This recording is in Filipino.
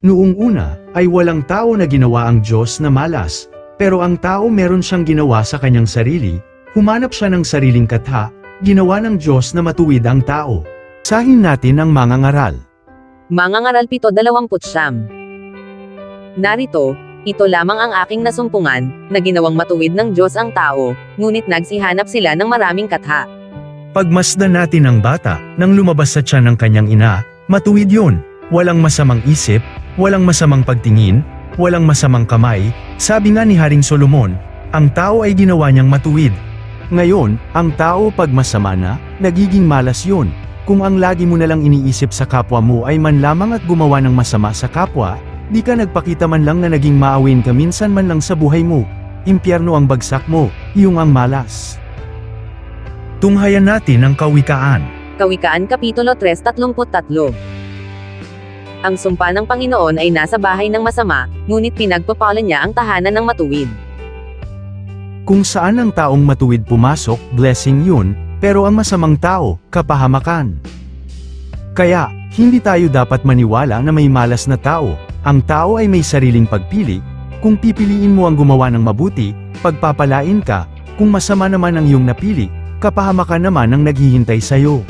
Noong una, ay walang tao na ginawa ang Diyos na malas, pero ang tao meron siyang ginawa sa kanyang sarili, humanap siya ng sariling katha, ginawa ng Diyos na matuwid ang tao. Sahin natin ang mga ngaral. Mga ngaral pito dalawamput siyam. Narito, ito lamang ang aking nasumpungan, na ginawang matuwid ng Diyos ang tao, ngunit nagsihanap sila ng maraming katha. Pagmasdan natin ang bata, nang lumabas sa tiyan ng kanyang ina, matuwid yun. Walang masamang isip, walang masamang pagtingin, walang masamang kamay, sabi nga ni Haring Solomon, ang tao ay ginawa niyang matuwid. Ngayon, ang tao pag masama na, nagiging malas yun. Kung ang lagi mo nalang iniisip sa kapwa mo ay man lamang at gumawa ng masama sa kapwa, di ka nagpakita man lang na naging maawin ka minsan man lang sa buhay mo. Impyerno ang bagsak mo, iyong ang malas. Tunghayan natin ang kawikaan. Kawikaan Kapitulo 3.33 Ang sumpa ng Panginoon ay nasa bahay ng masama, ngunit pinagpapala niya ang tahanan ng matuwid. Kung saan ang taong matuwid pumasok, blessing yun, pero ang masamang tao, kapahamakan. Kaya, hindi tayo dapat maniwala na may malas na tao, ang tao ay may sariling pagpili, kung pipiliin mo ang gumawa ng mabuti, pagpapalain ka, kung masama naman ang iyong napili, kapahamakan naman ang naghihintay sa'yo.